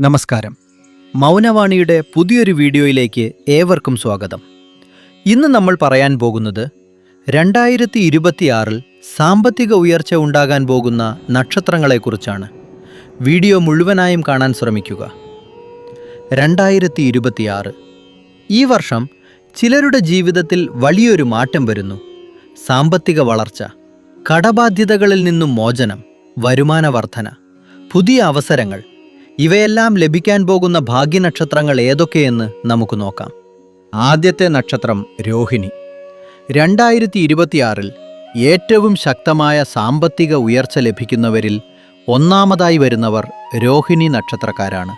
നമസ്കാരം. മൗനവാണിയുടെ പുതിയൊരു വീഡിയോയിലേക്ക് ഏവർക്കും സ്വാഗതം. ഇന്ന് നമ്മൾ പറയാൻ പോകുന്നത് രണ്ടായിരത്തി ഇരുപത്തിയാറിൽ സാമ്പത്തിക ഉയർച്ച ഉണ്ടാകാൻ പോകുന്ന നക്ഷത്രങ്ങളെക്കുറിച്ചാണ്. വീഡിയോ മുഴുവനായും കാണാൻ ശ്രമിക്കുക. രണ്ടായിരത്തി ഇരുപത്തിയാറ് ഈ വർഷം ചിലരുടെ ജീവിതത്തിൽ വലിയൊരു മാറ്റം വരുന്നു. സാമ്പത്തിക വളർച്ച കടബാധ്യതകളിൽ നിന്നും മോചനം വരുമാന വർധന പുതിയ അവസരങ്ങൾ ഇവയെല്ലാം ലഭിക്കാൻ പോകുന്ന ഭാഗ്യനക്ഷത്രങ്ങൾ ഏതൊക്കെയെന്ന് നമുക്ക് നോക്കാം. ആദ്യത്തെ നക്ഷത്രം രോഹിണി. രണ്ടായിരത്തി ഇരുപത്തിയാറിൽ ഏറ്റവും ശക്തമായ സാമ്പത്തിക ഉയർച്ച ലഭിക്കുന്നവരിൽ ഒന്നാമതായി വരുന്നവർ രോഹിണി നക്ഷത്രക്കാരാണ്.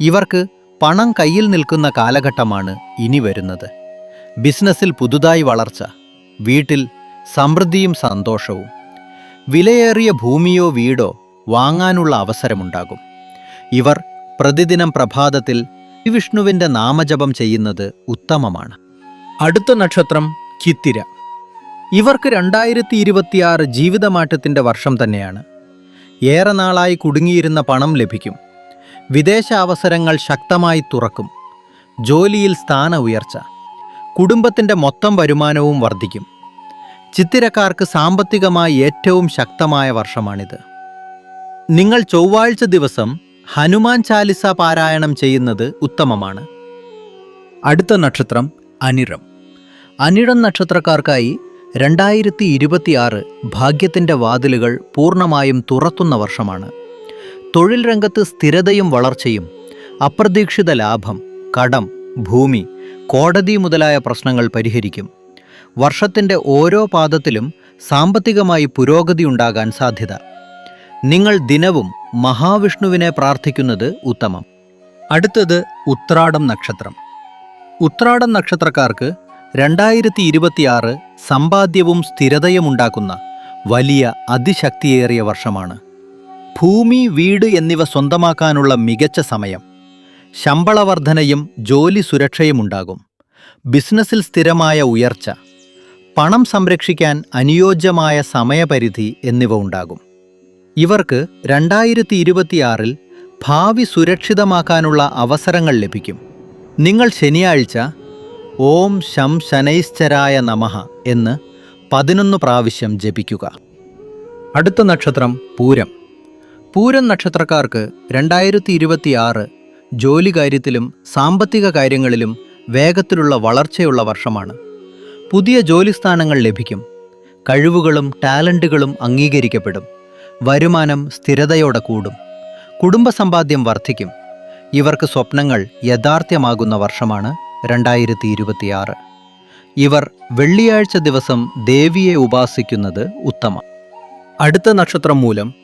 ഇവർക്ക് പണം കയ്യിൽ നിൽക്കുന്ന കാലഘട്ടമാണ് ഇനി വരുന്നത്. ബിസിനസ്സിൽ പുതുതായി വളർച്ച വീട്ടിൽ സമൃദ്ധിയും സന്തോഷവും വിലയേറിയ ഭൂമിയോ വീടോ വാങ്ങാനുള്ള അവസരമുണ്ടാകും. ഇവർ പ്രതിദിനം പ്രഭാതത്തിൽ വിഷ്ണുവിന്റെ നാമജപം ചെയ്യുന്നത് ഉത്തമമാണ്. അടുത്ത നക്ഷത്രം ചിത്തിര ഇവർക്ക് രണ്ടായിരത്തി ഇരുപത്തിയാറ് ജീവിതമാറ്റത്തിന്റെ വർഷം തന്നെയാണ്. ഏറെ നാളായി കുടുങ്ങിയിരുന്ന പണം ലഭിക്കും. വിദേശ അവസരങ്ങൾ ശക്തമായി തുറക്കും. ജോലിയിൽ സ്ഥാന ഉയർച്ച. കുടുംബത്തിന്റെ മൊത്തം വരുമാനവും വർദ്ധിക്കും. ചിത്തിരക്കാർക്ക് സാമ്പത്തികമായി ഏറ്റവും ശക്തമായ വർഷമാണിത്. നിങ്ങൾ ചൊവ്വാഴ്ച ദിവസം ഹനുമാൻ ചാലിസ പാരായണം ചെയ്യുന്നത് ഉത്തമമാണ്. അടുത്ത നക്ഷത്രം അനിഴം. അനിഴം നക്ഷത്രക്കാർക്കായി രണ്ടായിരത്തി ഇരുപത്തിയാറ് ഭാഗ്യത്തിന്റെ വാതിലുകൾ പൂർണമായും തുറത്തുന്ന വർഷമാണ്. തൊഴിൽ രംഗത്ത് സ്ഥിരതയും വളർച്ചയും അപ്രതീക്ഷിത ലാഭം കടം ഭൂമി കോടതി മുതലായ പ്രശ്നങ്ങൾ പരിഹരിക്കും. വർഷത്തിന്റെ ഓരോ പാദത്തിലും സാമ്പത്തികമായി പുരോഗതി ഉണ്ടാകാൻ സാധ്യത. നിങ്ങൾ ദിനവും മഹാവിഷ്ണുവിനെ പ്രാർത്ഥിക്കുന്നത് ഉത്തമം. അടുത്തത് ഉത്രാടം നക്ഷത്രം. ഉത്രാടം നക്ഷത്രക്കാർക്ക് രണ്ടായിരത്തി ഇരുപത്തിയാറ് സമ്പാദ്യവും സ്ഥിരതയുമുണ്ടാക്കുന്ന വലിയ അതിശക്തിയേറിയ വർഷമാണ്. ഭൂമി വീട് എന്നിവ സ്വന്തമാക്കാനുള്ള മികച്ച സമയം. ശമ്പളവർദ്ധനയും ജോലി സുരക്ഷയും ഉണ്ടാകും ബിസിനസ്സിൽ സ്ഥിരമായ ഉയർച്ച. പണം സംരക്ഷിക്കാൻ അനുയോജ്യമായ സമയപരിധി എന്നിവ ഉണ്ടാകും. ഇവർക്ക് രണ്ടായിരത്തി ഇരുപത്തിയാറിൽ ഭാവി സുരക്ഷിതമാക്കാനുള്ള അവസരങ്ങൾ ലഭിക്കും. നിങ്ങൾ ശനിയാഴ്ച ഓം ശം ശനൈശ്ചരായ നമഃ എന്ന് പതിനൊന്ന് പ്രാവശ്യം ജപിക്കുക. അടുത്ത നക്ഷത്രം പൂരം. പൂരം നക്ഷത്രക്കാർക്ക് രണ്ടായിരത്തി ഇരുപത്തിയാറ് ജോലി കാര്യത്തിലും സാമ്പത്തിക കാര്യങ്ങളിലും വേഗത്തിലുള്ള വളർച്ചയുള്ള വർഷമാണ്. പുതിയ ജോലി സ്ഥാനങ്ങൾ ലഭിക്കും. കഴിവുകളും ടാലന്റുകളും അംഗീകരിക്കപ്പെടും. വരുമാനം സ്ഥിരതയോടെ കൂടും. കുടുംബസമ്പാദ്യം വർദ്ധിക്കും. ഇവർക്ക് സ്വപ്നങ്ങൾ യഥാർത്ഥ്യമാകുന്ന വർഷമാണ് രണ്ടായിരത്തി ഇരുപത്തിയാറ് ഇവർ വെള്ളിയാഴ്ച ദിവസം ദേവിയെ ഉപാസിക്കുന്നത് ഉത്തമ. അടുത്ത നക്ഷത്രം മൂലം.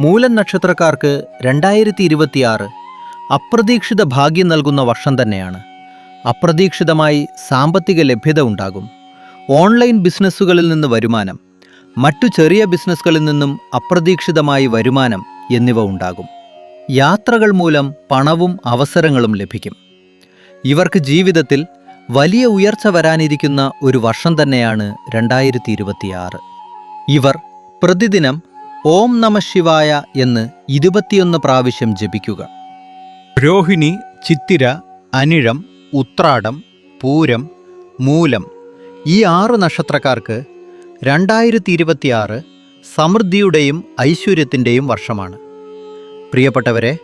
മൂലം നക്ഷത്രക്കാർക്ക് രണ്ടായിരത്തി ഇരുപത്തിയാറ് അപ്രതീക്ഷിത ഭാഗ്യം നൽകുന്ന വർഷം തന്നെയാണ്. അപ്രതീക്ഷിതമായി സാമ്പത്തിക ലഭ്യത ഉണ്ടാകും. ഓൺലൈൻ ബിസിനസ്സുകളിൽ നിന്ന് വരുമാനം. മറ്റു ചെറിയ ബിസിനസ്സുകളിൽ നിന്നും അപ്രതീക്ഷിതമായി വരുമാനം എന്നിവ ഉണ്ടാകും. യാത്രകൾ മൂലം പണവും അവസരങ്ങളും ലഭിക്കും. ഇവർക്ക് ജീവിതത്തിൽ വലിയ ഉയർച്ച വരാനിരിക്കുന്ന ഒരു വർഷം തന്നെയാണ് രണ്ടായിരത്തി ഇരുപത്തിയാറ് ഇവർ പ്രതിദിനം ഓം നമ ശിവായ എന്ന് ഇരുപത്തിയൊന്ന് പ്രാവശ്യം ജപിക്കുക. രോഹിണി ചിത്തിര അനിഴം ഉത്രാടം പൂരം മൂലം ഈ ആറ് നക്ഷത്രക്കാർക്ക് രണ്ടായിരത്തി ഇരുപത്തിയാറ് സമൃദ്ധിയുടെയും ഐശ്വര്യത്തിന്റെയും വർഷമാണ്. പ്രിയപ്പെട്ടവരെ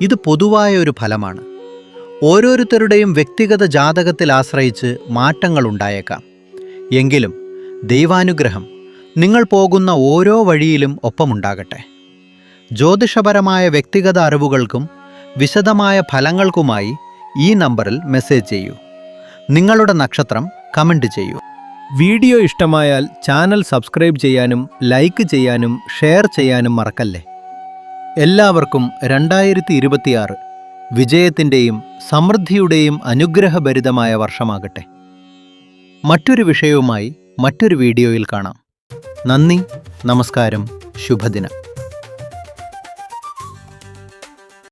ഇത് പൊതുവായ ഒരു ഫലമാണ്. ഓരോരുത്തരുടെയും വ്യക്തിഗത ജാതകത്തിൽ ആശ്രയിച്ച് മാറ്റങ്ങൾ ഉണ്ടായേക്കാം. എങ്കിലും ദൈവാനുഗ്രഹം നിങ്ങൾ പോകുന്ന ഓരോ വഴിയിലും ഒപ്പമുണ്ടാകട്ടെ. ജ്യോതിഷപരമായ വ്യക്തിഗത അറിവുകൾക്കും വിശദമായ ഫലങ്ങൾക്കുമായി ഈ നമ്പറിൽ മെസ്സേജ് ചെയ്യൂ. നിങ്ങളുടെ നക്ഷത്രം കമന്റ് ചെയ്യൂ. വീഡിയോ ഇഷ്ടമായാൽ ചാനൽ സബ്സ്ക്രൈബ് ചെയ്യാനും ലൈക്ക് ചെയ്യാനും ഷെയർ ചെയ്യാനും മറക്കല്ലേ? എല്ലാവർക്കും രണ്ടായിരത്തി ഇരുപത്തിയാറ് വിജയത്തിന്റെയും സമൃദ്ധിയുടെയും അനുഗ്രഹഭരിതമായ വർഷമാകട്ടെ. മറ്റൊരു വിഷയവുമായി മറ്റൊരു വീഡിയോയിൽ കാണാം. നന്ദി നമസ്കാരം ശുഭദിനം.